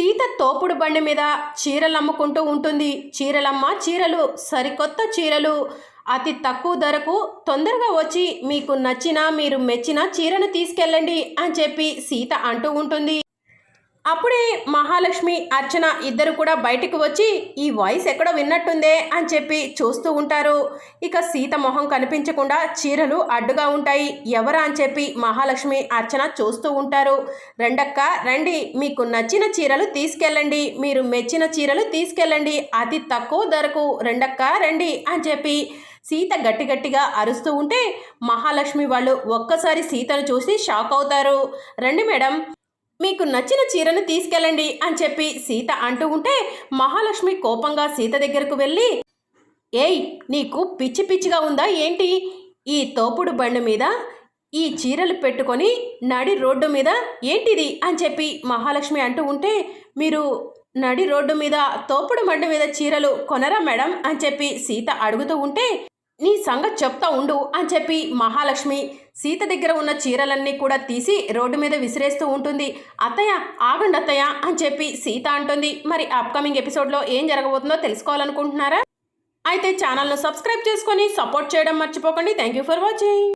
సీత తోపుడు బండి మీద చీరలు అమ్ముకుంటూ ఉంటుంది. చీరలమ్మ చీరలు సరికొత్త చీరలు. అతి తక్కువ ధరకు తొందరగా వచ్చి మీకు నచ్చిన మీరు మెచ్చిన చీరను తీసుకెళ్ళండి అని చెప్పి సీత అంటూ ఉంటుంది. అప్పుడే మహాలక్ష్మి అర్చన ఇద్దరు కూడా బయటకు వచ్చి ఈ వాయిస్ ఎక్కడో విన్నట్టుందే అని చెప్పి చూస్తూ ఉంటారు. ఇక సీత మొహం కనిపించకుండా చీరలు అడ్డుగా ఉంటాయి. ఎవరా అని చెప్పి మహాలక్ష్మి అర్చన చూస్తూ ఉంటారు. రెండక్క రండి. మీకు నచ్చిన చీరలు తీసుకెళ్ళండి. మీరు మెచ్చిన చీరలు తీసుకెళ్ళండి. అతి తక్కువ ధరకు రెండక్క రండి అని చెప్పి సీత గట్టి గట్టిగా అరుస్తూ ఉంటే మహాలక్ష్మి వాళ్ళు ఒక్కసారి సీతను చూసి షాక్ అవుతారు. రండి మేడం. మీకు నచ్చిన చీరను తీసుకెళ్ళండి అని చెప్పి సీత అంటూ ఉంటే మహాలక్ష్మి కోపంగా సీత దగ్గరకు వెళ్ళి ఏయ్ నీకు పిచ్చి పిచ్చిగా ఉందా ఏంటి? ఈ తోపుడు బండి మీద ఈ చీరలు పెట్టుకొని నడి రోడ్డు మీద ఏంటిది? అని చెప్పి మహాలక్ష్మి అంటూ ఉంటే మీరు నడి రోడ్డు మీద తోపుడు బండి మీద చీరలు కొనరా మేడం? అని చెప్పి సీత అడుగుతూ ఉంటే నీ సంగతి చెప్తా ఉండు అని చెప్పి మహాలక్ష్మి సీత దగ్గర ఉన్న చీరలన్నీ కూడా తీసి రోడ్డు మీద విసిరేస్తూ ఉంటుంది. అత్తయ్య ఆగండి అత్తయ్య అని చెప్పి సీత అంటుంది. మరి అప్కమింగ్ ఎపిసోడ్లో ఏం జరగబోతుందో తెలుసుకోవాలనుకుంటున్నారా? అయితే ఛానల్ను సబ్స్క్రైబ్ చేసుకొని సపోర్ట్ చేయడం మర్చిపోకండి. Thank you for watching